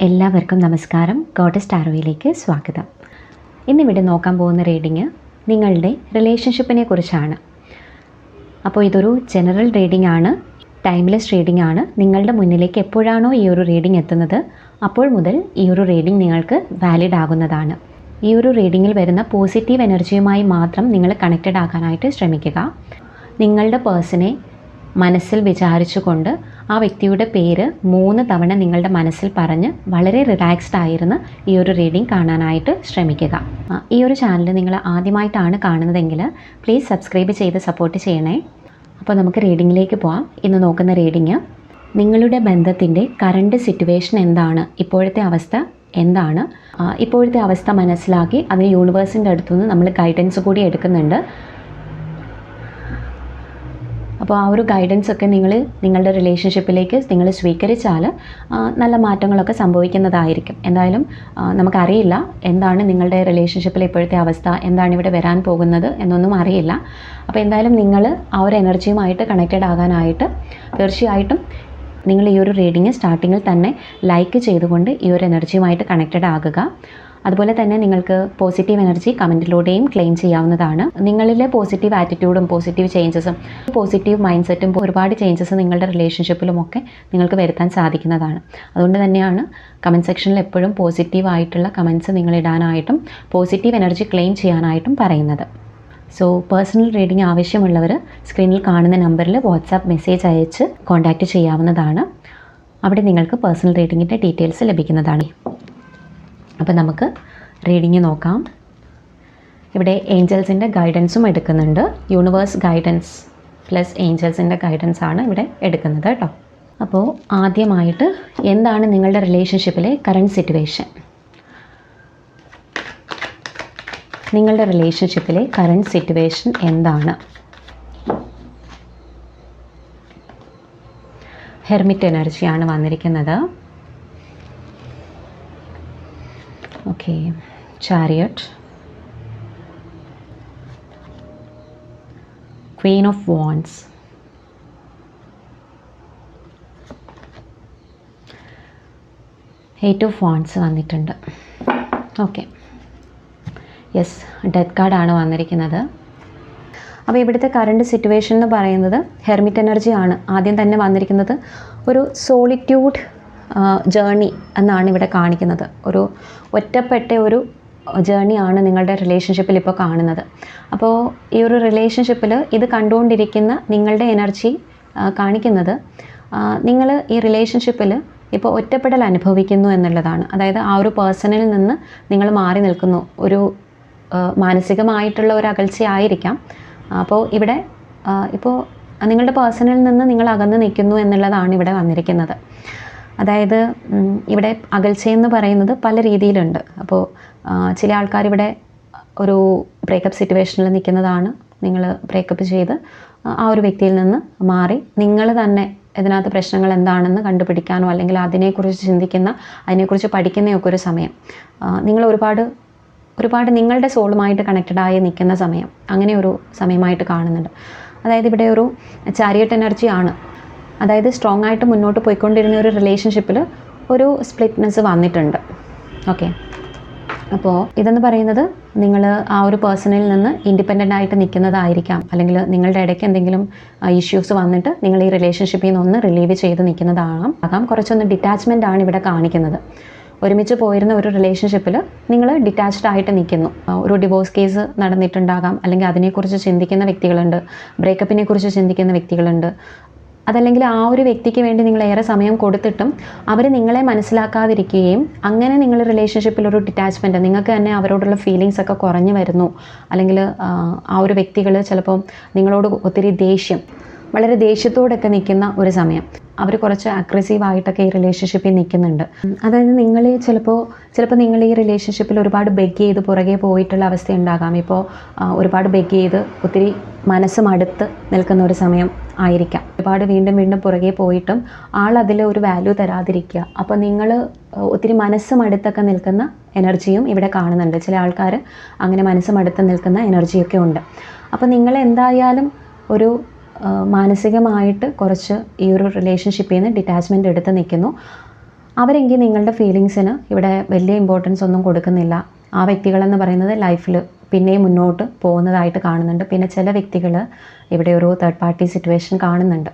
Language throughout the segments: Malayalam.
എല്ലാവർക്കും നമസ്കാരം. ഗോഡസ് സ്റ്റാർവയിലേക്ക് സ്വാഗതം. ഇന്നിവിടെ നോക്കാൻ പോകുന്ന റീഡിങ് നിങ്ങളുടെ റിലേഷൻഷിപ്പിനെ കുറിച്ചാണ്. അപ്പോൾ ഇതൊരു ജനറൽ റീഡിംഗ് ആണ്. ടൈംലെസ് റീഡിംഗ് ആണ്. നിങ്ങളുടെ മുന്നിലേക്ക് എപ്പോഴാണോ ഈ ഒരു റീഡിംഗ് എത്തുന്നത് അപ്പോൾ മുതൽ ഈ ഒരു റീഡിംഗ് നിങ്ങൾക്ക് വാലിഡ് ആകുന്നതാണ്. ഈ ഒരു റീഡിങ്ങിൽ വരുന്ന പോസിറ്റീവ് എനർജിയുമായി മാത്രം നിങ്ങൾ കണക്റ്റഡ് ആകാനായിട്ട് ശ്രമിക്കുക. നിങ്ങളുടെ പേഴ്സണെ മനസ്സിൽ വിചാരിച്ചുകൊണ്ട് ആ വ്യക്തിയുടെ പേര് മൂന്ന് തവണ നിങ്ങളുടെ മനസ്സിൽ പറഞ്ഞ് വളരെ റിലാക്സ്ഡ് ആയിരുന്ന് ഈ ഒരു റീഡിംഗ് കാണാനായിട്ട് ശ്രമിക്കുക. ഈ ഒരു ചാനൽ നിങ്ങൾ ആദ്യമായിട്ടാണ് കാണുന്നതെങ്കിൽ പ്ലീസ് സബ്സ്ക്രൈബ് ചെയ്ത് സപ്പോർട്ട് ചെയ്യണേ. അപ്പോൾ നമുക്ക് റീഡിങ്ങിലേക്ക് പോവാം. ഇന്ന് നോക്കുന്ന റീഡിങ് നിങ്ങളുടെ ബന്ധത്തിന്റെ കറണ്ട് സിറ്റുവേഷൻ എന്താണ്? ഇപ്പോഴത്തെ അവസ്ഥ എന്താണ്? ഇപ്പോഴത്തെ അവസ്ഥ മനസ്സിലാക്കി അതിന് യൂണിവേഴ്സിന്റെ അടുത്തുനിന്ന് നമ്മൾ ഗൈഡൻസ് കൂടി എടുക്കുന്നുണ്ട്. അപ്പോൾ ആ ഒരു ഗൈഡൻസ് ഒക്കെ നിങ്ങൾ നിങ്ങളുടെ റിലേഷൻഷിപ്പിലേക്ക് നിങ്ങൾ സ്വീകരിച്ചാൽ നല്ല മാറ്റങ്ങളൊക്കെ സംഭവിക്കുന്നതായിരിക്കും. എന്തായാലും നമുക്കറിയില്ല എന്താണ് നിങ്ങളുടെ റിലേഷൻഷിപ്പിലെ ഇപ്പോഴത്തെ അവസ്ഥ എന്താണ് ഇവിടെ വരാൻ പോകുന്നത് എന്നൊന്നും അറിയില്ല. അപ്പോൾ എന്തായാലും നിങ്ങൾ ആ ഒരു എനർജിയുമായിട്ട് കണക്റ്റഡ് ആകാനായിട്ട് തീർച്ചയായിട്ടും നിങ്ങൾ ഈ ഒരു റീഡിങ് സ്റ്റാർട്ടിങ്ങിൽ തന്നെ ലൈക്ക് ചെയ്തുകൊണ്ട് ഈ ഒരു എനർജിയുമായിട്ട് കണക്റ്റഡ് ആകുക. അതുപോലെ തന്നെ നിങ്ങൾക്ക് പോസിറ്റീവ് എനർജി കമന്റിലൂടെയും ക്ലെയിം ചെയ്യാവുന്നതാണ്. നിങ്ങളിലെ പോസിറ്റീവ് ആറ്റിറ്റ്യൂഡും പോസിറ്റീവ് ചേഞ്ചസും പോസിറ്റീവ് മൈൻഡ് സെറ്റും ഒരുപാട് ചേഞ്ചസ് നിങ്ങളുടെ റിലേഷൻഷിപ്പിലും ഒക്കെ നിങ്ങൾക്ക് വരുത്താൻ സാധിക്കുന്നതാണ്. അതുകൊണ്ട് തന്നെയാണ് കമന്റ് സെക്ഷനിൽ എപ്പോഴും പോസിറ്റീവ് ആയിട്ടുള്ള കമന്റ്സ് നിങ്ങൾ ഇടാനായിട്ടും പോസിറ്റീവ് എനർജി ക്ലെയിം ചെയ്യാനായിട്ടും പറയുന്നത്. സോ പേഴ്സണൽ റീഡിംഗ് ആവശ്യമുള്ളവർ സ്ക്രീനിൽ കാണുന്ന നമ്പറിൽ വാട്സാപ്പ് മെസ്സേജ് അയച്ച് കോൺടാക്റ്റ് ചെയ്യാവുന്നതാണ്. അവിടെ നിങ്ങൾക്ക് പേഴ്സണൽ റീഡിങ്ങിന്റെ ഡീറ്റെയിൽസ് ലഭിക്കുന്നതാണ്. അപ്പോൾ നമുക്ക് റീഡിങ് നോക്കാം. ഇവിടെ ഏഞ്ചൽസിന്റെ ഗൈഡൻസും എടുക്കുന്നുണ്ട്. യൂണിവേഴ്സ് ഗൈഡൻസ് പ്ലസ് ഏഞ്ചൽസിന്റെ ഗൈഡൻസ് ആണ് ഇവിടെ എടുക്കുന്നത് കേട്ടോ. അപ്പോൾ ആദ്യമായിട്ട് എന്താണ് നിങ്ങളുടെ റിലേഷൻഷിപ്പിലെ കറണ്ട് സിറ്റുവേഷൻ നിങ്ങളുടെ റിലേഷൻഷിപ്പിലെ കറണ്ട് സിറ്റുവേഷൻ എന്താണ്? ഹെർമിറ്റ് എനർജിയാണ് വന്നിരിക്കുന്നത്. Okay chariot queen of wands eight of wands വന്നിട്ടുണ്ട്. ഓക്കെ യെസ് ഡെത്ത് കാർഡാണ് വന്നിരിക്കുന്നത്. അപ്പോൾ ഇവിടുത്തെ കറണ്ട് സിറ്റുവേഷൻ എന്ന് പറയുന്നത് ഹെർമിറ്റ് എനർജി ആണ്. ആദ്യം തന്നെ വന്നിരിക്കുന്നത് ഒരു സോളിറ്റ്യൂഡ് ജേർണി എന്നാണ് ഇവിടെ കാണിക്കുന്നത്. ഒരു ഒറ്റപ്പെട്ട ഒരു ജേണിയാണ് നിങ്ങളുടെ റിലേഷൻഷിപ്പിൽ ഇപ്പോൾ കാണുന്നത്. അപ്പോൾ ഈ ഒരു റിലേഷൻഷിപ്പിൽ ഇത് കണ്ടുകൊണ്ടിരിക്കുന്ന നിങ്ങളുടെ എനർജി കാണിക്കുന്നത് നിങ്ങൾ ഈ റിലേഷൻഷിപ്പിൽ ഇപ്പോൾ ഒറ്റപ്പെടൽ അനുഭവിക്കുന്നു എന്നുള്ളതാണ്. അതായത് ആ ഒരു പേഴ്സണിൽ നിന്ന് നിങ്ങൾ മാറി നിൽക്കുന്നു. ഒരു മാനസികമായിട്ടുള്ള ഒരു അകൽച്ചയായിരിക്കാം അപ്പോൾ ഇവിടെ ഇപ്പോൾ നിങ്ങളുടെ പേഴ്സണിൽ നിന്ന് നിങ്ങൾ അകന്ന് നിൽക്കുന്നു എന്നുള്ളതാണ് ഇവിടെ വന്നിരിക്കുന്നത്. അതായത് ഇവിടെ അകൽച്ചയെന്ന് പറയുന്നത് പല രീതിയിലുണ്ട്. അപ്പോൾ ചില ആൾക്കാർ ഇവിടെ ഒരു ബ്രേക്കപ്പ് സിറ്റുവേഷനിൽ നിൽക്കുന്നതാണ് നിങ്ങൾ ബ്രേക്കപ്പ് ചെയ്ത് ആ ഒരു വ്യക്തിയിൽ നിന്ന് മാറി. നിങ്ങൾ തന്നെ ഇതിനകത്ത് പ്രശ്നങ്ങൾ എന്താണെന്ന് കണ്ടുപിടിക്കാനോ അല്ലെങ്കിൽ അതിനെക്കുറിച്ച് ചിന്തിക്കുന്ന അതിനെക്കുറിച്ച് പഠിക്കുന്നതൊക്കെ ഒരു സമയം. നിങ്ങൾ ഒരുപാട് ഒരുപാട് നിങ്ങളുടെ സോളുമായിട്ട് കണക്റ്റഡ് ആയി നിൽക്കുന്ന സമയം. അങ്ങനെ ഒരു സമയമായിട്ട് കാണുന്നുണ്ട്. അതായത് ഇവിടെ ഒരു ചാരിയറ്റ് എനർജിയാണ് അതായത് സ്ട്രോങ് ആയിട്ട് മുന്നോട്ട് പോയിക്കൊണ്ടിരുന്ന ഒരു റിലേഷൻഷിപ്പിൽ ഒരു സ്പ്ലിറ്റ്നെസ് വന്നിട്ടുണ്ട്. ഓക്കെ അപ്പോൾ ഇതെന്ന് പറയുന്നത് നിങ്ങൾ ആ ഒരു പേഴ്സണിൽ നിന്ന് ഇൻഡിപെൻഡന്റ് ആയിട്ട് നിൽക്കുന്നതായിരിക്കാം. അല്ലെങ്കിൽ നിങ്ങളുടെ ഇടയ്ക്ക് എന്തെങ്കിലും ഇഷ്യൂസ് വന്നിട്ട് നിങ്ങൾ ഈ റിലേഷൻഷിപ്പിൽ നിന്ന് ഒന്ന് റിലീവ് ചെയ്ത് നിൽക്കുന്നതാകാം. ആകാം. കുറച്ചൊന്ന് ഡിറ്റാച്ച്മെന്റ് ആണ് ഇവിടെ കാണിക്കുന്നത്. ഒരുമിച്ച് പോയിരുന്ന ഒരു റിലേഷൻഷിപ്പിൽ നിങ്ങൾ ഡിറ്റാച്ച്ഡ് ആയിട്ട് നിൽക്കുന്നു. ഒരു ഡിവോഴ്സ് കേസ് നടന്നിട്ടുണ്ടാകാം. അല്ലെങ്കിൽ അതിനെക്കുറിച്ച് ചിന്തിക്കുന്ന വ്യക്തികളുണ്ട്. ബ്രേക്കപ്പിനെ കുറിച്ച് ചിന്തിക്കുന്ന വ്യക്തികളുണ്ട്. അതല്ലെങ്കിൽ ആ ഒരു വ്യക്തിക്ക് വേണ്ടി നിങ്ങൾ ഏറെ സമയം കൊടുത്തിട്ടും അവർ നിങ്ങളെ മനസ്സിലാക്കാതിരിക്കുകയും അങ്ങനെ നിങ്ങൾ റിലേഷൻഷിപ്പിൽ ഒരു ഡിറ്റാച്ച്മെന്റ് നിങ്ങൾക്ക് തന്നെ അവരോടുള്ള ഫീലിങ്സ് ഒക്കെ കുറഞ്ഞു വരുന്നു. അല്ലെങ്കിൽ ആ, ഒരു വ്യക്തികൾ ചിലപ്പോൾ നിങ്ങളോട് ഒത്തിരി ദേഷ്യം. വളരെ ദേഷ്യത്തോടൊക്കെ നിൽക്കുന്ന ഒരു സമയം. അവർ കുറച്ച് അഗ്രസീവ് ആയിട്ടൊക്കെ ഈ റിലേഷൻഷിപ്പിൽ നിൽക്കുന്നുണ്ട്. അതായത് നിങ്ങൾ ചിലപ്പോൾ ചിലപ്പോൾ നിങ്ങൾ ഈ റിലേഷൻഷിപ്പിൽ ഒരുപാട് ബെഗ് ചെയ്ത് പുറകെ പോയിട്ടുള്ള അവസ്ഥ ഉണ്ടാകാം. ഇപ്പോൾ ഒരുപാട് ബെഗ് ചെയ്ത് ഒത്തിരി മനസ്സ് മടുത്ത് നിൽക്കുന്ന ഒരു സമയം ആയിരിക്കാം. ഒരുപാട് വീണ്ടും വീണ്ടും പുറകെ പോയിട്ടും ആൾ അതിൽ ഒരു വാല്യൂ തരാതിരിക്കുക. അപ്പോൾ നിങ്ങൾ ഒത്തിരി മനസ്സ് മടുത്തൊക്കെ നിൽക്കുന്ന എനർജിയും ഇവിടെ കാണുന്നുണ്ട്. ചില ആൾക്കാർ അങ്ങനെ മനസ്സ് മടുത്ത് നിൽക്കുന്ന എനർജിയൊക്കെ ഉണ്ട്. അപ്പോൾ നിങ്ങൾ എന്തായാലും ഒരു മാനസികമായിട്ട് കുറച്ച് ഈ ഒരു റിലേഷൻഷിപ്പിൽ നിന്ന് ഡിറ്റാച്ച്മെന്റ് എടുത്ത് നിൽക്കുന്നു. അവരെങ്കിൽ നിങ്ങളുടെ ഫീലിങ്സിന് ഇവിടെ വലിയ ഇമ്പോർട്ടൻസ് ഒന്നും കൊടുക്കുന്നില്ല. ആ വ്യക്തികളെന്ന് പറയുന്നത് ലൈഫിൽ പിന്നെയും മുന്നോട്ട് പോകുന്നതായിട്ട് കാണുന്നുണ്ട്. പിന്നെ ചില വ്യക്തികൾ ഇവിടെ ഒരു തേർഡ് പാർട്ടി സിറ്റുവേഷൻ കാണുന്നുണ്ട്.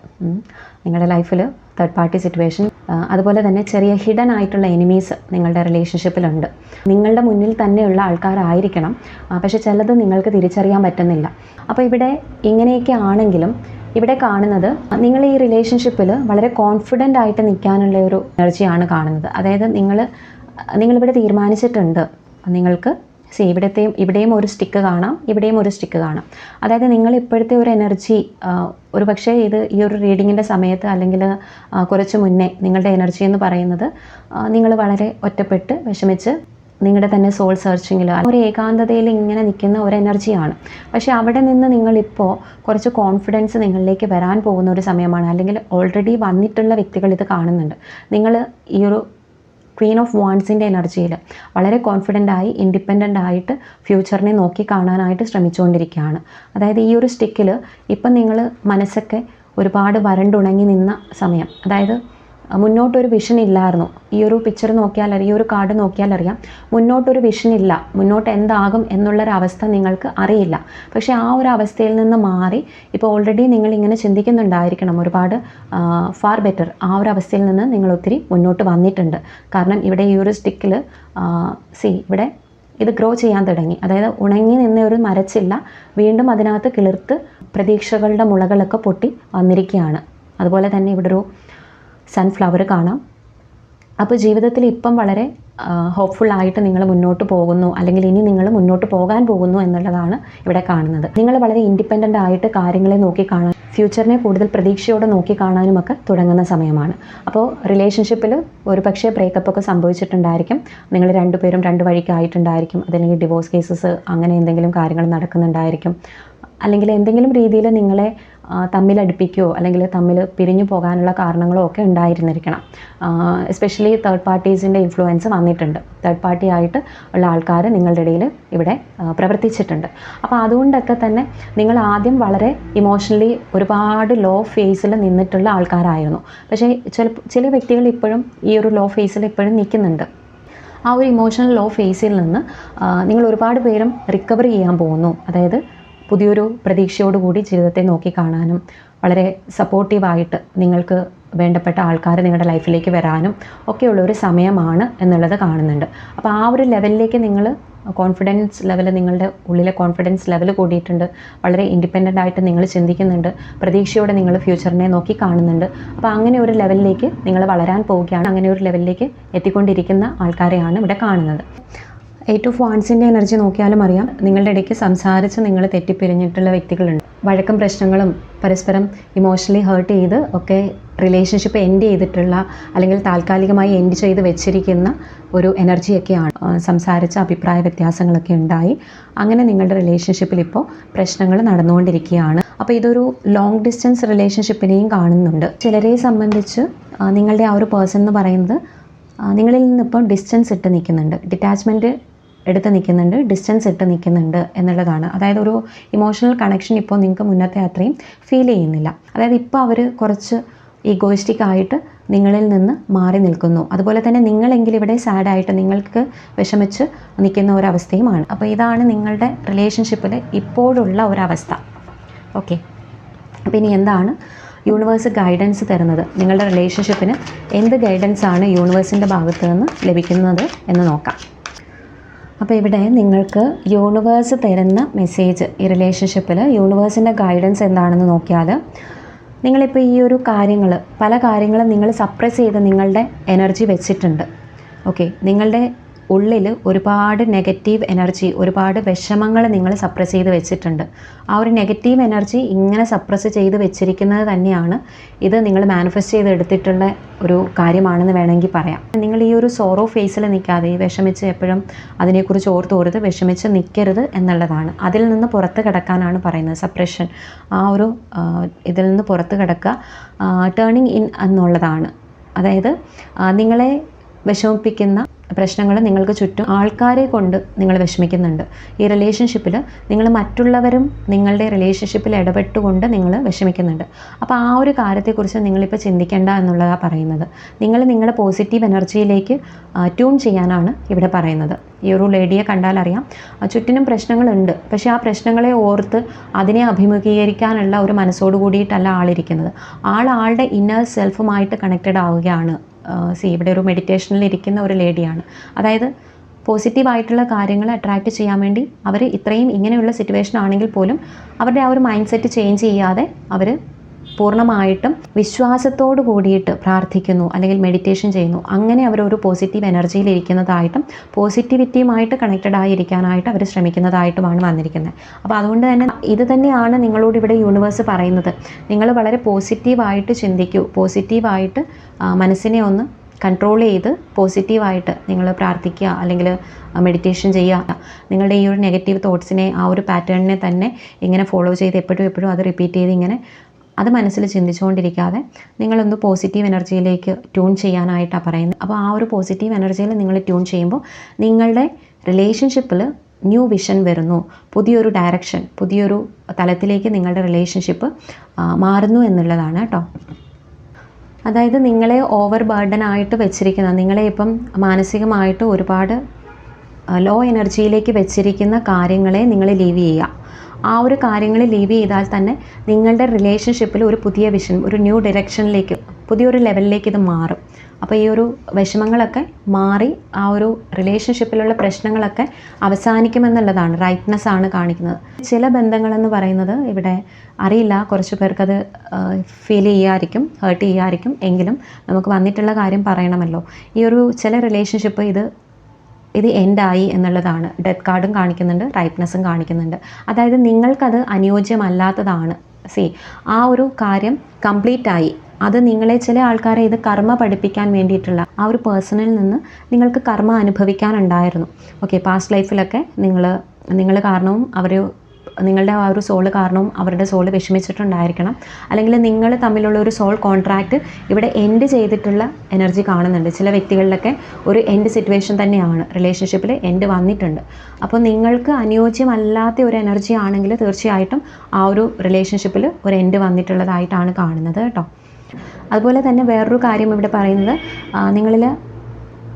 നിങ്ങളുടെ ലൈഫിൽ തേർഡ് പാർട്ടി സിറ്റുവേഷൻ അതുപോലെ തന്നെ ചെറിയ ഹിഡൻ ആയിട്ടുള്ള എനിമീസ് നിങ്ങളുടെ റിലേഷൻഷിപ്പിലുണ്ട് നിങ്ങളുടെ മുന്നിൽ തന്നെയുള്ള ആൾക്കാരായിരിക്കണം. പക്ഷെ ചിലത് നിങ്ങൾക്ക് തിരിച്ചറിയാൻ പറ്റുന്നില്ല. അപ്പോൾ ഇവിടെ ഇങ്ങനെയൊക്കെ ആണെങ്കിലും ഇവിടെ കാണുന്നത് നിങ്ങൾ ഈ റിലേഷൻഷിപ്പിൽ വളരെ കോൺഫിഡന്റ് ആയിട്ട് നിൽക്കാനുള്ള ഒരു എനർജിയാണ് കാണുന്നത്. അതായത് നിങ്ങൾ നിങ്ങളിവിടെ തീരുമാനിച്ചിട്ടുണ്ട്. നിങ്ങൾക്ക് സി ഇവിടത്തെയും ഇവിടെയും ഒരു സ്റ്റിക്ക് കാണാം ഇവിടെയും ഒരു സ്റ്റിക്ക് കാണാം. അതായത് നിങ്ങൾ ഇപ്പോഴത്തെ ഒരു എനർജി ഒരു പക്ഷേ ഇത് ഈ ഒരു റീഡിങ്ങിന്റെ സമയത്ത് അല്ലെങ്കിൽ കുറച്ച് മുന്നേ നിങ്ങളുടെ എനർജി എന്ന് പറയുന്നത് നിങ്ങൾ വളരെ ഒറ്റപ്പെട്ട് വിഷമിച്ച് നിങ്ങളുടെ തന്നെ സോൾ സെർച്ചിങ്ങിൽ ഒരു ഏകാന്തതയിൽ ഇങ്ങനെ നിൽക്കുന്ന ഒരു എനർജിയാണ് പക്ഷേ അവിടെ നിന്ന് നിങ്ങളിപ്പോൾ കുറച്ച് കോൺഫിഡൻസ് നിങ്ങളിലേക്ക് വരാൻ പോകുന്ന ഒരു സമയമാണ്. അല്ലെങ്കിൽ ഓൾറെഡി വന്നിട്ടുള്ള വ്യക്തികൾ ഇത് കാണുന്നുണ്ട്. നിങ്ങൾ ഈ ഒരു ക്വീൻ ഓഫ് വാൺസിന്റെ എനർജിയിൽ വളരെ കോൺഫിഡന്റ് ആയി ഇൻഡിപെൻഡന്റ് ആയിട്ട് ഫ്യൂച്ചറിനെ നോക്കി കാണാനായിട്ട് ശ്രമിച്ചുകൊണ്ടിരിക്കുകയാണ്. അതായത് ഈ ഒരു സ്റ്റിക്കിൽ ഇപ്പം നിങ്ങൾ മനസ്സൊക്കെ ഒരുപാട് വരണ്ടുണങ്ങി നിന്ന സമയം. അതായത് മുന്നോട്ടൊരു വിഷൻ ഇല്ലായിരുന്നു. ഈ ഒരു പിക്ചർ നോക്കിയാൽ അറിയാം ഈ ഒരു കാർഡ് നോക്കിയാൽ അറിയാം. മുന്നോട്ടൊരു വിഷൻ ഇല്ല. മുന്നോട്ട് എന്താകും എന്നുള്ളൊരവസ്ഥ നിങ്ങൾക്ക് അറിയില്ല. പക്ഷേ ആ ഒരു അവസ്ഥയിൽ നിന്ന് മാറി ഇപ്പോൾ ഓൾറെഡി നിങ്ങൾ ഇങ്ങനെ ചിന്തിക്കുന്നുണ്ടായിരിക്കണം. ഒരുപാട് ഫാർ ബെറ്റർ ആ ഒരു അവസ്ഥയിൽ നിന്ന് നിങ്ങൾ ഒത്തിരി മുന്നോട്ട് വന്നിട്ടുണ്ട്. കാരണം ഇവിടെ ഈ ഒരു സ്റ്റിക്കിൽ സി ഇവിടെ ഇത് ഗ്രോ ചെയ്യാൻ തുടങ്ങി. അതായത് ഉണങ്ങി നിന്ന ഒരു മരച്ചില്ല വീണ്ടും അതിനകത്ത് കിളിർത്ത് പ്രതീക്ഷകളുടെ മുളകളൊക്കെ പൊട്ടി വന്നിരിക്കുകയാണ്. അതുപോലെ തന്നെ ഇവിടെ ഒരു സൺഫ്ലവർ കാണാം. അപ്പോൾ ജീവിതത്തിൽ ഇപ്പം വളരെ ഹോപ്പ്ഫുൾ ആയിട്ട് നിങ്ങൾ മുന്നോട്ട് പോകുന്നു. അല്ലെങ്കിൽ ഇനി നിങ്ങൾ മുന്നോട്ട് പോകാൻ പോകുന്നു എന്നുള്ളതാണ് ഇവിടെ കാണുന്നത്. നിങ്ങൾ വളരെ ഇൻഡിപെൻഡന്റ് ആയിട്ട് കാര്യങ്ങളെ നോക്കി കാണാൻ ഫ്യൂച്ചറിനെ കൂടുതൽ പ്രതീക്ഷയോടെ നോക്കി കാണാനുമൊക്കെ തുടങ്ങുന്ന സമയമാണ്. അപ്പോൾ റിലേഷൻഷിപ്പിൽ ഒരു പക്ഷേ ബ്രേക്കപ്പ് ഒക്കെ സംഭവിച്ചിട്ടുണ്ടായിരിക്കും. നിങ്ങൾ രണ്ടുപേരും രണ്ട് വഴിക്കായിട്ടുണ്ടായിരിക്കും. അതല്ലെങ്കിൽ ഡിവോഴ്സ് കേസസ് അങ്ങനെ എന്തെങ്കിലും കാര്യങ്ങൾ നടക്കുന്നുണ്ടായിരിക്കും. അല്ലെങ്കിൽ എന്തെങ്കിലും രീതിയിൽ നിങ്ങളെ തമ്മിലടുപ്പിക്കുകയോ അല്ലെങ്കിൽ തമ്മിൽ പിരിഞ്ഞു പോകാനുള്ള കാരണങ്ങളോ ഒക്കെ ഉണ്ടായിരുന്നിരിക്കണം. എസ്പെഷ്യലി തേർഡ് പാർട്ടീസിന്റെ ഇൻഫ്ലുവൻസ് വന്നിട്ടുണ്ട്. തേർഡ് പാർട്ടി ആയിട്ട് ഉള്ള ആൾക്കാർ നിങ്ങളുടെ ഇടയിൽ ഇവിടെ പ്രവർത്തിച്ചിട്ടുണ്ട്. അപ്പോൾ അതുകൊണ്ടൊക്കെ തന്നെ നിങ്ങൾ ആദ്യം വളരെ ഇമോഷണലി ഒരുപാട് ലോ ഫേസിൽ നിന്നിട്ടുള്ള ആൾക്കാരായിരുന്നു. പക്ഷേ ചില ചില വ്യക്തികൾ ഇപ്പോഴും ഈ ഒരു ലോ ഫേസിൽ ഇപ്പോഴും നിൽക്കുന്നുണ്ട്. ആ ഒരു ഇമോഷണൽ ലോ ഫേസിൽ നിന്ന് നിങ്ങൾ ഒരുപാട് പേരും റിക്കവർ ചെയ്യാൻ പോകുന്നു. അതായത് പുതിയൊരു പ്രതീക്ഷയോടുകൂടി ജീവിതത്തെ നോക്കി കാണാനും വളരെ സപ്പോർട്ടീവായിട്ട് നിങ്ങൾക്ക് വേണ്ടപ്പെട്ട ആൾക്കാർ നിങ്ങളുടെ ലൈഫിലേക്ക് വരാനും ഒക്കെയുള്ള ഒരു സമയമാണ് എന്നുള്ളത് കാണുന്നുണ്ട്. അപ്പോൾ ആ ഒരു ലെവലിലേക്ക് നിങ്ങൾ കോൺഫിഡൻസ് ലെവൽ നിങ്ങളുടെ ഉള്ളിലെ കോൺഫിഡൻസ് ലെവൽ കൂടിയിട്ടുണ്ട്. വളരെ ഇൻഡിപെൻഡന്റ് ആയിട്ട് നിങ്ങൾ ചിന്തിക്കുന്നുണ്ട്. പ്രതീക്ഷയോടെ നിങ്ങൾ ഫ്യൂച്ചറിനെ നോക്കി കാണുന്നുണ്ട്. അപ്പോൾ അങ്ങനെ ഒരു ലെവലിലേക്ക് നിങ്ങൾ വളരാൻ പോവുകയാണ്. അങ്ങനെ ഒരു ലെവലിലേക്ക് എത്തിക്കൊണ്ടിരിക്കുന്ന ആൾക്കാരെയാണ് ഇവിടെ കാണുന്നത്. എയ്റ്റ് ഓഫ് വാൻസിന്റെ എനർജി നോക്കിയാലും അറിയാം. നിങ്ങളുടെ ഇടയ്ക്ക് സംസാരിച്ച് നിങ്ങൾ തെറ്റിപ്പിരിഞ്ഞിട്ടുള്ള വ്യക്തികളുണ്ട്. വഴക്കും പ്രശ്നങ്ങളും പരസ്പരം ഇമോഷണലി ഹേർട്ട് ചെയ്ത് ഒക്കെ റിലേഷൻഷിപ്പ് എൻഡ് ചെയ്തിട്ടുള്ള അല്ലെങ്കിൽ താൽക്കാലികമായി എൻഡ് ചെയ്ത് വെച്ചിരിക്കുന്ന ഒരു എനർജിയൊക്കെയാണ് സംസാരിച്ച അഭിപ്രായ വ്യത്യാസങ്ങളൊക്കെ ഉണ്ടായി. അങ്ങനെ നിങ്ങളുടെ റിലേഷൻഷിപ്പിൽ ഇപ്പോൾ പ്രശ്നങ്ങൾ നടന്നുകൊണ്ടിരിക്കുകയാണ്. അപ്പോൾ ഇതൊരു ലോങ് ഡിസ്റ്റൻസ് റിലേഷൻഷിപ്പിനെയും കാണുന്നുണ്ട്. ചിലരെ സംബന്ധിച്ച് നിങ്ങളുടെ ആ ഒരു പേഴ്സൺ എന്ന് പറയുന്നത് നിങ്ങളിൽ നിന്നിപ്പോൾ ഡിസ്റ്റൻസ് ഇട്ട് നിൽക്കുന്നുണ്ട്. ഡിറ്റാച്ച്മെന്റ് എടുത്ത് നിൽക്കുന്നുണ്ട് ഡിസ്റ്റൻസ് ഇട്ട് നിൽക്കുന്നുണ്ട് എന്നുള്ളതാണ്. അതായത് ഒരു ഇമോഷണൽ കണക്ഷൻ ഇപ്പോൾ നിങ്ങൾക്ക് മുന്നത്തെ അത്രയും ഫീൽ ചെയ്യുന്നില്ല. അതായത് ഇപ്പോൾ അവർ കുറച്ച് ഈഗോയിസ്റ്റിക് ആയിട്ട് നിങ്ങളിൽ നിന്ന് മാറി നിൽക്കുന്നു. അതുപോലെ തന്നെ നിങ്ങളെങ്കിലും ഇവിടെ സാഡായിട്ട് നിങ്ങൾക്ക് വിഷമിച്ച് നിൽക്കുന്ന ഒരവസ്ഥയുമാണ്. അപ്പോൾ ഇതാണ് നിങ്ങളുടെ റിലേഷൻഷിപ്പിൽ ഇപ്പോഴുള്ള ഒരവസ്ഥ. ഓക്കെ അപ്പോൾ ഇനി എന്താണ് യൂണിവേഴ്സ് ഗൈഡൻസ് തരുന്നത്? നിങ്ങളുടെ റിലേഷൻഷിപ്പിന് എന്ത് ഗൈഡൻസ് ആണ് യൂണിവേഴ്സിന്റെ ഭാഗത്ത് നിന്ന് ലഭിക്കുന്നത് എന്ന് നോക്കാം. അപ്പോൾ ഇവിടെ നിങ്ങൾക്ക് യൂണിവേഴ്സ് തരുന്ന മെസ്സേജ് ഈ റിലേഷൻഷിപ്പിൽ യൂണിവേഴ്സിന്റെ ഗൈഡൻസ് എന്താണെന്ന് നോക്കിയാൽ നിങ്ങളിപ്പോൾ ഈ ഒരു കാര്യങ്ങൾ പല കാര്യങ്ങളും നിങ്ങൾ സപ്രസ് ചെയ്ത് നിങ്ങളുടെ എനർജി വെച്ചിട്ടുണ്ട്. ഓക്കെ നിങ്ങളുടെ ഉള്ളിൽ ഒരുപാട് നെഗറ്റീവ് എനർജി ഒരുപാട് വിഷമങ്ങൾ നിങ്ങൾ സപ്രസ് ചെയ്ത് വെച്ചിട്ടുണ്ട്. ആ ഒരു നെഗറ്റീവ് എനർജി ഇങ്ങനെ സപ്രസ് ചെയ്ത് വെച്ചിരിക്കുന്നത് തന്നെയാണ് ഇത് നിങ്ങൾ മാനിഫെസ്റ്റ് ചെയ്ത് എടുത്തിട്ടുള്ള ഒരു കാര്യമാണെന്ന് വേണമെങ്കിൽ പറയാം. നിങ്ങൾ ഈ ഒരു സോറോ ഫേസിൽ നിൽക്കാതെ വിഷമിച്ച് എപ്പോഴും അതിനെക്കുറിച്ച് ഓർത്തോരുത് വിഷമിച്ച് നിൽക്കരുത് എന്നുള്ളതാണ്. അതിൽ നിന്ന് പുറത്ത് കിടക്കാനാണ് പറയുന്നത് സപ്രഷൻ ആ ഒരു ഇതിൽ നിന്ന് പുറത്ത് കിടക്കുക ടേണിങ് ഇൻ എന്നുള്ളതാണ്. അതായത് നിങ്ങളെ വിഷമിപ്പിക്കുന്ന പ്രശ്നങ്ങൾ നിങ്ങൾക്ക് ചുറ്റും ആൾക്കാരെ കൊണ്ട് നിങ്ങൾ വിഷമിക്കുന്നുണ്ട്. ഈ റിലേഷൻഷിപ്പിൽ നിങ്ങൾ മറ്റുള്ളവരും നിങ്ങളുടെ റിലേഷൻഷിപ്പിൽ ഇടപെട്ടുകൊണ്ട് നിങ്ങൾ വിഷമിക്കുന്നുണ്ട്. അപ്പോൾ ആ ഒരു കാര്യത്തെക്കുറിച്ച് നിങ്ങളിപ്പോൾ ചിന്തിക്കേണ്ട എന്നുള്ളതാണ് പറയുന്നത്. നിങ്ങൾ നിങ്ങളുടെ പോസിറ്റീവ് എനർജിയിലേക്ക് ട്യൂൺ ചെയ്യാനാണ് ഇവിടെ പറയുന്നത്. ഈ ഒരു ലേഡിയെ കണ്ടാൽ അറിയാം ചുറ്റിനും പ്രശ്നങ്ങളുണ്ട്. പക്ഷേ ആ പ്രശ്നങ്ങളെ ഓർത്ത് അതിനെ അഭിമുഖീകരിക്കാനുള്ള ഒരു മനസ്സോട് കൂടിയിട്ടല്ല ആളിരിക്കുന്നത്. ആൾ ആളുടെ ഇന്നർ സെൽഫുമായിട്ട് കണക്റ്റഡ് ആവുകയാണ്. സി ഇവിടെ ഒരു മെഡിറ്റേഷനിൽ ഇരിക്കുന്ന ഒരു ലേഡിയാണ്. അതായത് പോസിറ്റീവായിട്ടുള്ള കാര്യങ്ങൾ അട്രാക്റ്റ് ചെയ്യാൻ വേണ്ടി അവർ ഇത്രയും ഇങ്ങനെയുള്ള സിറ്റുവേഷൻ ആണെങ്കിൽ പോലും അവരുടെ ആ ഒരു മൈൻഡ് സെറ്റ് ചേഞ്ച് ചെയ്യാതെ അവർ പൂർണമായിട്ടും വിശ്വാസത്തോട് കൂടിയിട്ട് പ്രാർത്ഥിക്കുന്നു അല്ലെങ്കിൽ മെഡിറ്റേഷൻ ചെയ്യുന്നു. അങ്ങനെ അവർ ഒരു പോസിറ്റീവ് എനർജിയിൽ ഇരിക്കുന്നതായിട്ടും പോസിറ്റിവിറ്റിയുമായിട്ട് കണക്റ്റഡ് ആയിരിക്കാനായിട്ട് അവർ ശ്രമിക്കുന്നതായിട്ടുമാണ് വന്നിരിക്കുന്നത്. അപ്പോൾ അതുകൊണ്ട് തന്നെ ഇത് തന്നെയാണ് നിങ്ങളോട് ഇവിടെ യൂണിവേഴ്സ് പറയുന്നത്. നിങ്ങൾ വളരെ പോസിറ്റീവായിട്ട് ചിന്തിക്കൂ. പോസിറ്റീവായിട്ട് മനസ്സിനെ ഒന്ന് കൺട്രോൾ ചെയ്ത് പോസിറ്റീവായിട്ട് നിങ്ങൾ പ്രാർത്ഥിക്കുക അല്ലെങ്കിൽ മെഡിറ്റേഷൻ ചെയ്യുക. നിങ്ങളുടെ ഈ ഒരു നെഗറ്റീവ് തോട്ട്സിനെ ആ ഒരു പാറ്റേണിനെ തന്നെ ഇങ്ങനെ ഫോളോ ചെയ്ത് എപ്പോഴും എപ്പോഴും അത് റിപ്പീറ്റ് ചെയ്ത് ഇങ്ങനെ അത് മനസ്സിൽ ചിന്തിച്ചുകൊണ്ടിരിക്കാതെ നിങ്ങളൊന്ന് പോസിറ്റീവ് എനർജിയിലേക്ക് ട്യൂൺ ചെയ്യാനായിട്ടാണ് പറയുന്നത്. അപ്പോൾ ആ ഒരു പോസിറ്റീവ് എനർജിയിൽ നിങ്ങൾ ട്യൂൺ ചെയ്യുമ്പോൾ നിങ്ങളുടെ റിലേഷൻഷിപ്പിൽ ന്യൂ വിഷൻ വരുന്നു. പുതിയൊരു ഡയറക്ഷൻ പുതിയൊരു തലത്തിലേക്ക് നിങ്ങളുടെ റിലേഷൻഷിപ്പ് മാറുന്നു എന്നുള്ളതാണ് കേട്ടോ. അതായത് നിങ്ങളെ ഓവർ ബർഡനായിട്ട് വെച്ചിരിക്കുന്ന നിങ്ങളെ ഇപ്പം മാനസികമായിട്ട് ഒരുപാട് ലോ എനർജിയിലേക്ക് വെച്ചിരിക്കുന്ന കാര്യങ്ങളെ നിങ്ങൾ ലീവ് ചെയ്യുക. ആ ഒരു കാര്യങ്ങൾ ലീവ് ചെയ്താൽ തന്നെ നിങ്ങളുടെ റിലേഷൻഷിപ്പിൽ ഒരു പുതിയ വിഷൻ ഒരു ന്യൂ ഡയറക്ഷനിലേക്ക് പുതിയൊരു ലെവലിലേക്ക് ഇത് മാറും. അപ്പോൾ ഈ ഒരു വിഷമങ്ങളൊക്കെ മാറി ആ ഒരു റിലേഷൻഷിപ്പിലുള്ള പ്രശ്നങ്ങളൊക്കെ അവസാനിക്കുമെന്നുള്ളതാണ് റൈറ്റ്നെസ് ആണ് കാണിക്കുന്നത്. ചില ബന്ധങ്ങളെന്ന് പറയുന്നത് ഇവിടെ അറിയില്ല കുറച്ച് പേർക്കത് ഫീൽ ചെയ്യായിരിക്കും ഹേർട്ട് ചെയ്യായിരിക്കും എങ്കിലും നമുക്ക് വന്നിട്ടുള്ള കാര്യം പറയണമല്ലോ. ഈ ഒരു ചില റിലേഷൻഷിപ്പ് ഇത് ഇത് എൻഡായി എന്നുള്ളതാണ്. ഡെത്ത് കാർഡും കാണിക്കുന്നുണ്ട് റൈറ്റ്നെസ്സും കാണിക്കുന്നുണ്ട്. അതായത് നിങ്ങൾക്കത് അനുയോജ്യമല്ലാത്തതാണ്. സി ആ ഒരു കാര്യം കംപ്ലീറ്റ് ആയി. അത് നിങ്ങളെ ചില ആൾക്കാരെ ഇത് കർമ്മ പഠിപ്പിക്കാൻ വേണ്ടിയിട്ടുള്ള ആ ഒരു പേഴ്സണിൽ നിന്ന് നിങ്ങൾക്ക് കർമ്മ അനുഭവിക്കാനുണ്ടായിരുന്നു ഓക്കെ പാസ്റ്റ് ലൈഫിലൊക്കെ നിങ്ങൾ നിങ്ങൾ കാരണവും അവർ നിങ്ങളുടെ ആ ഒരു സോൾ കാരണം അവരുടെ സോൾ വിഷമിച്ചിട്ടുണ്ടായിരിക്കണം. അല്ലെങ്കിൽ നിങ്ങൾ തമ്മിലുള്ള ഒരു സോൾ കോൺട്രാക്റ്റ് ഇവിടെ എൻഡ് ചെയ്തിട്ടുള്ള എനർജി കാണുന്നുണ്ട്. ചില വ്യക്തികളിലൊക്കെ ഒരു എൻഡ് സിറ്റുവേഷൻ തന്നെയാണ്. റിലേഷൻഷിപ്പിൽ എൻഡ് വന്നിട്ടുണ്ട്. അപ്പോൾ നിങ്ങൾക്ക് അനുയോജ്യമല്ലാത്ത ഒരു എനർജി ആണെങ്കിൽ തീർച്ചയായിട്ടും ആ ഒരു റിലേഷൻഷിപ്പിൽ ഒരു എൻഡ് വന്നിട്ടുള്ളതായിട്ടാണ് കാണുന്നത് കേട്ടോ. അതുപോലെ തന്നെ വേറൊരു കാര്യം ഇവിടെ പറയുന്നത് നിങ്ങളിൽ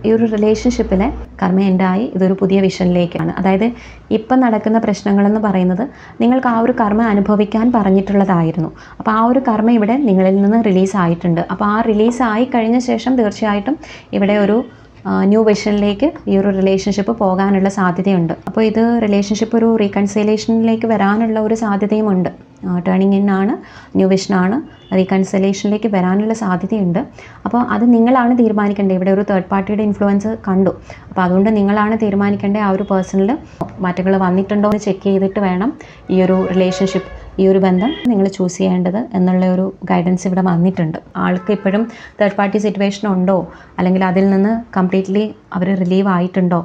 ഈ ഒരു റിലേഷൻഷിപ്പിലെ കർമ്മ എൻഡായി ഇതൊരു പുതിയ വിഷനിലേക്കാണ് അതായത് ഇപ്പം നടക്കുന്ന പ്രശ്നങ്ങളെന്ന് പറയുന്നത് നിങ്ങൾക്ക് ആ ഒരു കർമ്മ അനുഭവിക്കാൻ പറഞ്ഞിട്ടുള്ളതായിരുന്നു. അപ്പോൾ ആ ഒരു കർമ്മ ഇവിടെ നിങ്ങളിൽ നിന്ന് റിലീസ് ആയിട്ടുണ്ട്. അപ്പോൾ ആ റിലീസ് ആയി കഴിഞ്ഞ ശേഷം തീർച്ചയായിട്ടും ഇവിടെ ഒരു ന്യൂ വിഷനിലേക്ക് ഈ ഒരു റിലേഷൻഷിപ്പ് പോകാനുള്ള സാധ്യതയുണ്ട്. അപ്പോൾ ഇത് റിലേഷൻഷിപ്പ് ഒരു റീകൺസിലേഷനിലേക്ക് വരാനുള്ള ഒരു സാധ്യതയുമുണ്ട്. ടേണിംഗ് ഇൻ ആണ് ന്യൂ വിഷനാണ് റീകൺസിലേഷനിലേക്ക് വരാനുള്ള സാധ്യതയുണ്ട്. അപ്പോൾ അത് നിങ്ങളാണ് തീരുമാനിക്കേണ്ടത്. ഇവിടെ ഒരു തേർഡ് പാർട്ടിയുടെ ഇൻഫ്ലുവൻസ് കണ്ടു. അപ്പോൾ അതുകൊണ്ട് നിങ്ങളാണ് തീരുമാനിക്കേണ്ടത് ആ ഒരു പേഴ്സണിൽ മാറ്റങ്ങൾ വന്നിട്ടുണ്ടോ എന്ന് ചെക്ക് ചെയ്തിട്ട് വേണം ഈ ഒരു റിലേഷൻഷിപ്പ് ഈ ഒരു ബന്ധം നിങ്ങൾ ചൂസ് ചെയ്യേണ്ടത് എന്നുള്ള ഒരു ഗൈഡൻസ് ഇവിടെ വന്നിട്ടുണ്ട്. ആൾക്ക് ഇപ്പോഴും തേർഡ് പാർട്ടി സിറ്റുവേഷൻ ഉണ്ടോ? അല്ലെങ്കിൽ അതിൽ നിന്ന് കംപ്ലീറ്റ്ലി അവർ റിലീവ് ആയിട്ടുണ്ടോ?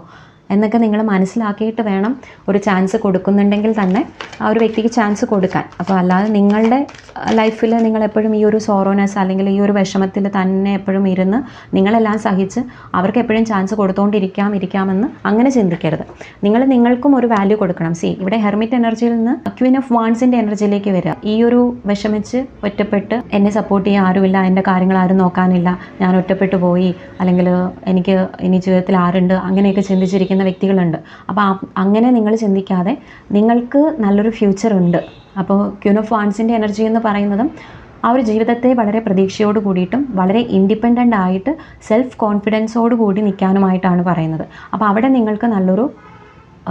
എന്നൊക്കെ നിങ്ങൾ മനസ്സിലാക്കിയിട്ട് വേണം ഒരു ചാൻസ് കൊടുക്കുന്നുണ്ടെങ്കിൽ തന്നെ ആ ഒരു വ്യക്തിക്ക് ചാൻസ് കൊടുക്കാൻ. അപ്പോൾ അല്ലാതെ നിങ്ങളുടെ ലൈഫിൽ നിങ്ങൾ എപ്പോഴും ഈ ഒരു സോറോനസ് അല്ലെങ്കിൽ ഈ ഒരു വിഷമത്തിൽ തന്നെ എപ്പോഴും ഇരുന്ന് നിങ്ങളെല്ലാം സഹിച്ച് അവർക്ക് എപ്പോഴും ചാൻസ് കൊടുത്തുകൊണ്ടിരിക്കാം ഇരിക്കാമെന്ന് അങ്ങനെ ചിന്തിക്കരുത്. നിങ്ങൾ നിങ്ങൾക്കും ഒരു വാല്യൂ കൊടുക്കണം. സി ഇവിടെ ഹെർമിറ്റ് എനർജിയിൽ നിന്ന് ക്വീൻ ഓഫ് വാൺസിന്റെ എനർജിയിലേക്ക് വരിക. ഈ ഒരു വിഷമിച്ച് ഒറ്റപ്പെട്ട് എന്നെ സപ്പോർട്ട് ചെയ്യാൻ ആരുമില്ല എന്റെ കാര്യങ്ങൾ ആരും നോക്കാനില്ല ഞാൻ ഒറ്റപ്പെട്ടു പോയി അല്ലെങ്കിൽ എനിക്ക് ഇനി ജീവിതത്തിൽ ആരുണ്ട് അങ്ങനെയൊക്കെ ചിന്തിച്ചിരിക്കുന്ന വ്യക്തികളുണ്ട്. അപ്പോൾ അങ്ങനെ നിങ്ങൾ ചിന്തിക്കാതെ നിങ്ങൾക്ക് നല്ലൊരു ഫ്യൂച്ചർ ഉണ്ട്. അപ്പോൾ വാൺസിന്റെ എനർജി എന്ന് പറയുന്നതും ആ ഒരു ജീവിതത്തെ വളരെ പ്രതീക്ഷയോട് കൂടിയിട്ടും വളരെ ഇൻഡിപെൻഡന്റ് ആയിട്ട് സെൽഫ് കോൺഫിഡൻസോട് കൂടി നിൽക്കാനുമായിട്ടാണ് പറയുന്നത്. അപ്പോൾ അവിടെ നിങ്ങൾക്ക് നല്ലൊരു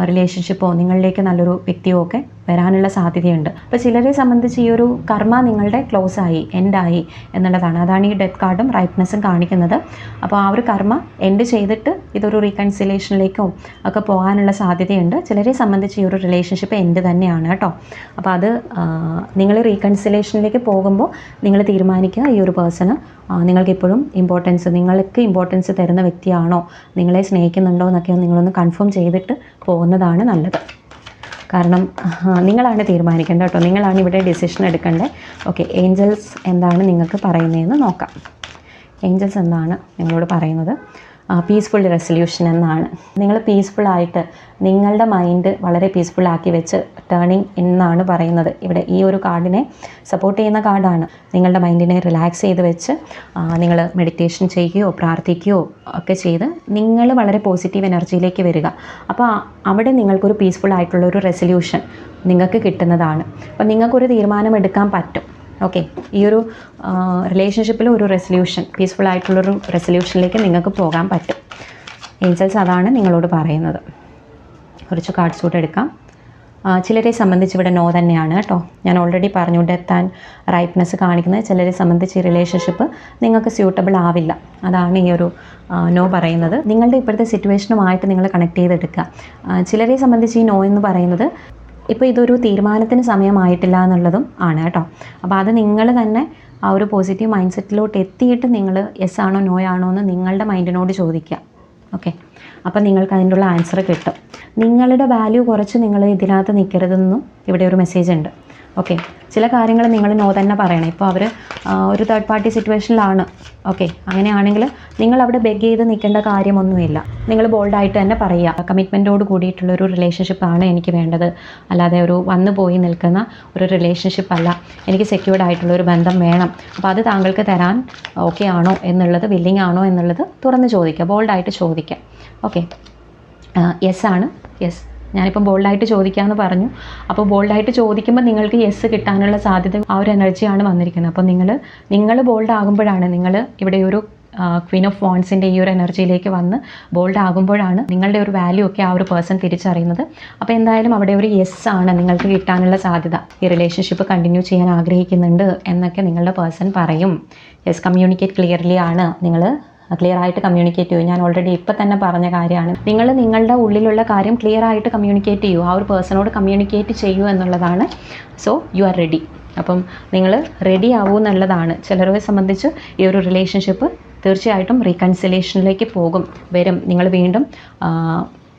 റിലേഷൻഷിപ്പോ നിങ്ങളിലേക്ക് നല്ലൊരു വ്യക്തിയോ ഒക്കെ വരാനുള്ള സാധ്യതയുണ്ട്. അപ്പോൾ ചിലരെ സംബന്ധിച്ച് ഈ ഒരു കർമ്മ നിങ്ങളുടെ ക്ലോസ് ആയി എൻഡായി എന്നുള്ളതാണ്. അതാണ് ഈ ഡെത്ത് കാർഡും റൈറ്റ്നെസ്സും കാണിക്കുന്നത്. അപ്പോൾ ആ ഒരു കർമ്മ എൻഡ് ചെയ്തിട്ട് ഇതൊരു റീകൺസിലേഷനിലേക്കോ ഒക്കെ പോകാനുള്ള സാധ്യതയുണ്ട്. ചിലരെ സംബന്ധിച്ച് ഈ ഒരു റിലേഷൻഷിപ്പ് എൻഡ് തന്നെയാണ് കേട്ടോ. അപ്പോൾ അത് നിങ്ങൾ റീകൺസിലേഷനിലേക്ക് പോകുമ്പോൾ നിങ്ങൾ തീരുമാനിക്കുക ഈ ഒരു പേഴ്സണ് നിങ്ങൾക്ക് ഇപ്പോഴും ഇമ്പോർട്ടൻസ് നിങ്ങൾക്ക് ഇമ്പോർട്ടൻസ് തരുന്ന വ്യക്തിയാണോ? നിങ്ങളെ സ്നേഹിക്കുന്നുണ്ടോ എന്നൊക്കെ നിങ്ങളൊന്ന് കൺഫേം ചെയ്തിട്ട് പോകുന്നതാണ് നല്ലത്. കാരണം നിങ്ങളാണ് തീരുമാനിക്കേണ്ടത് കേട്ടോ. നിങ്ങളാണ് ഇവിടെ ഡിസിഷൻ എടുക്കേണ്ടത്. ഓക്കെ ഏഞ്ചൽസ് എന്താണ് നിങ്ങൾക്ക് പറയുന്നതെന്ന് നോക്കാം. ഏഞ്ചൽസ് എന്താണ് നിങ്ങളോട് പറയുന്നത്? പീസ്ഫുൾ റെസൊല്യൂഷൻ എന്നാണ്. നിങ്ങൾ പീസ്ഫുൾ ആയിട്ട് നിങ്ങളുടെ മൈൻഡ് വളരെ പീസ്ഫുൾ ആക്കി വെച്ച് ടേണിങ് എന്നാണ് പറയുന്നത്. ഇവിടെ ഈ ഒരു കാർഡിനെ സപ്പോർട്ട് ചെയ്യുന്ന കാർഡാണ്. നിങ്ങളുടെ മൈൻഡിനെ റിലാക്സ് ചെയ്ത് വെച്ച് നിങ്ങൾ മെഡിറ്റേഷൻ ചെയ്യുകയോ പ്രാർത്ഥിക്കുകയോ ഒക്കെ ചെയ്ത് നിങ്ങൾ വളരെ പോസിറ്റീവ് എനർജിയിലേക്ക് വരിക. അപ്പോൾ അവിടെ നിങ്ങൾക്കൊരു പീസ്ഫുൾ ആയിട്ടുള്ള ഒരു റെസൊല്യൂഷൻ നിങ്ങൾക്ക് കിട്ടുന്നതാണ്. അപ്പോൾ നിങ്ങൾക്കൊരു തീരുമാനം എടുക്കാൻ പറ്റും. ഓക്കെ ഈ ഒരു റിലേഷൻഷിപ്പിൽ ഒരു റെസൊല്യൂഷൻ പീസ്ഫുൾ ആയിട്ടുള്ളൊരു റെസൊല്യൂഷനിലേക്ക് നിങ്ങൾക്ക് പോകാൻ പറ്റും. ഏഞ്ചൽസ് അതാണ് നിങ്ങളോട് പറയുന്നത്. കുറച്ച് കാർഡ്സ് കൂടെ എടുക്കാം. ചിലരെ സംബന്ധിച്ച് ഇവിടെ നോ തന്നെയാണ് കേട്ടോ. ഞാൻ ഓൾറെഡി പറഞ്ഞു ഡെത്ത് റൈറ്റ്നെസ് കാണിക്കുന്നത് ചിലരെ സംബന്ധിച്ച് ഈ റിലേഷൻഷിപ്പ് നിങ്ങൾക്ക് സ്യൂട്ടബിൾ ആവില്ല. അതാണ് ഈ ഒരു നോ പറയുന്നത്. നിങ്ങളുടെ ഇപ്പോഴത്തെ സിറ്റുവേഷനുമായിട്ട് നിങ്ങൾ കണക്ട് ചെയ്തെടുക്കുക. ചിലരെ സംബന്ധിച്ച് ഈ നോ എന്ന് പറയുന്നത് ഇപ്പോൾ ഇതൊരു തീരുമാനത്തിന് സമയമായിട്ടില്ല എന്നുള്ളതും ആണ് കേട്ടോ. അപ്പോൾ അത് നിങ്ങൾ തന്നെ ആ ഒരു പോസിറ്റീവ് മൈൻഡ് സെറ്റിലോട്ട് എത്തിയിട്ട് നിങ്ങൾ യെസ് ആണോ നോ ആണോ എന്ന് നിങ്ങളുടെ മൈൻഡിനോട് ചോദിക്കുക. ഓക്കെ അപ്പം നിങ്ങൾക്ക് അതിനുള്ള ആൻസർ കിട്ടും. നിങ്ങളുടെ വാല്യൂ കുറച്ച് നിങ്ങൾ ഇതിനകത്ത് നിൽക്കരുതെന്നും ഇവിടെ ഒരു മെസ്സേജ് ഉണ്ട്. ഓക്കെ ചില കാര്യങ്ങൾ നിങ്ങൾ നോ തന്നെ പറയണം. ഇപ്പോൾ അവർ ഒരു തേർഡ് പാർട്ടി സിറ്റുവേഷനിലാണ് ഓക്കെ അങ്ങനെയാണെങ്കിൽ നിങ്ങൾ അവിടെ ബെഗ് ചെയ്ത് നിൽക്കേണ്ട കാര്യമൊന്നുമില്ല. നിങ്ങൾ ബോൾഡായിട്ട് തന്നെ പറയുക. കമ്മിറ്റ്മെന്റോട് കൂടിയിട്ടുള്ള ഒരു ആണ് എനിക്ക് വേണ്ടത്. അല്ലാതെ ഒരു വന്നു പോയി നിൽക്കുന്ന ഒരു റിലേഷൻഷിപ്പ് അല്ല. എനിക്ക് സെക്യൂർഡ് ആയിട്ടുള്ള ഒരു ബന്ധം വേണം. അപ്പോൾ അത് താങ്കൾക്ക് തരാൻ ഓക്കെ ആണോ എന്നുള്ളത് വില്ലിങ് ആണോ എന്നുള്ളത് തുറന്ന് ചോദിക്കുക. ബോൾഡായിട്ട് ചോദിക്കുക. ഓക്കെ യെസ് ആണ്. യെസ് ഞാനിപ്പം ബോൾഡായിട്ട് ചോദിക്കാമെന്ന് പറഞ്ഞു. അപ്പോൾ ബോൾഡായിട്ട് ചോദിക്കുമ്പോൾ നിങ്ങൾക്ക് യെസ് കിട്ടാനുള്ള സാധ്യത ആ ഒരു എനർജിയാണ് വന്നിരിക്കുന്നത്. അപ്പോൾ നിങ്ങൾ നിങ്ങൾ ബോൾഡ് ആകുമ്പോഴാണ് നിങ്ങൾ ഇവിടെ ഒരു ക്വീൻ ഓഫ് ഫോൺസിന്റെ ഈ ഒരു എനർജിയിലേക്ക് വന്ന് ബോൾഡ് ആകുമ്പോഴാണ് നിങ്ങളുടെ ഒരു വാല്യൂ ഒക്കെ ആ ഒരു പേഴ്സൺ തിരിച്ചറിയുന്നത്. അപ്പോൾ എന്തായാലും അവിടെ ഒരു യെസ് ആണ് നിങ്ങൾക്ക് കിട്ടാനുള്ള സാധ്യത. ഈ റിലേഷൻഷിപ്പ് കണ്ടിന്യൂ ചെയ്യാൻ ആഗ്രഹിക്കുന്നുണ്ട് എന്നൊക്കെ നിങ്ങളുടെ പേഴ്സൺ പറയും. യെസ് കമ്മ്യൂണിക്കേറ്റ് ക്ലിയർലി ആണ് നിങ്ങൾ ക്ലിയർ ആയിട്ട് കമ്മ്യൂണിക്കേറ്റ് ചെയ്യൂ. ഞാൻ ഓൾറെഡി ഇപ്പം തന്നെ പറഞ്ഞ കാര്യമാണ്. നിങ്ങൾ നിങ്ങളുടെ ഉള്ളിലുള്ള കാര്യം ക്ലിയർ ആയിട്ട് കമ്മ്യൂണിക്കേറ്റ് ചെയ്യൂ. ആ ഒരു പേഴ്സണോട് കമ്മ്യൂണിക്കേറ്റ് ചെയ്യൂ എന്നുള്ളതാണ്. സോ യു ആർ റെഡി അപ്പം നിങ്ങൾ റെഡി ആവൂ എന്നുള്ളതാണ്. ചിലരെ സംബന്ധിച്ച് ഈ ഒരു റിലേഷൻഷിപ്പ് തീർച്ചയായിട്ടും റീകൺസിലേഷനിലേക്ക് പോകും. വരും. നിങ്ങൾ വീണ്ടും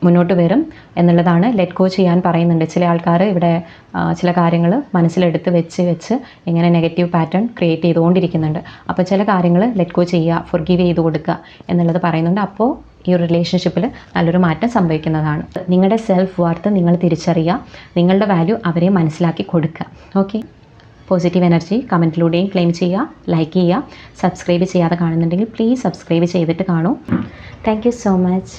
മുന്നോട്ട് വരും എന്നുള്ളതാണ് ലെറ്റ് ഗോ ചെയ്യാൻ പറയുന്നുണ്ട്. ചില ആൾക്കാർ ഇവിടെ ചില കാര്യങ്ങൾ മനസ്സിലെടുത്ത് വെച്ച് വെച്ച് ഇങ്ങനെ നെഗറ്റീവ് പാറ്റേൺ ക്രിയേറ്റ് ചെയ്തുകൊണ്ടിരിക്കുന്നുണ്ട്. അപ്പോൾ ചില കാര്യങ്ങൾ ലെറ്റ് ഗോ ചെയ്യുക ഫൊർഗീവ് ചെയ്ത് കൊടുക്കുക എന്നുള്ളത് പറയുന്നുണ്ട്. അപ്പോൾ ഈ ഒരു റിലേഷൻഷിപ്പിൽ നല്ലൊരു മാറ്റം സംഭവിക്കുന്നതാണ്. നിങ്ങളുടെ സെൽഫ് വർത്ത് നിങ്ങൾ തിരിച്ചറിയുക നിങ്ങളുടെ വാല്യൂ അവരെ മനസ്സിലാക്കി കൊടുക്കുക. ഓക്കെ പോസിറ്റീവ് എനർജി കമന്റിലൂടെയും ക്ലെയിം ചെയ്യുക ലൈക്ക് ചെയ്യുക സബ്സ്ക്രൈബ് ചെയ്യാതെ കാണുന്നുണ്ടെങ്കിൽ പ്ലീസ് സബ്സ്ക്രൈബ് ചെയ്തിട്ട് കാണൂ. Thank so much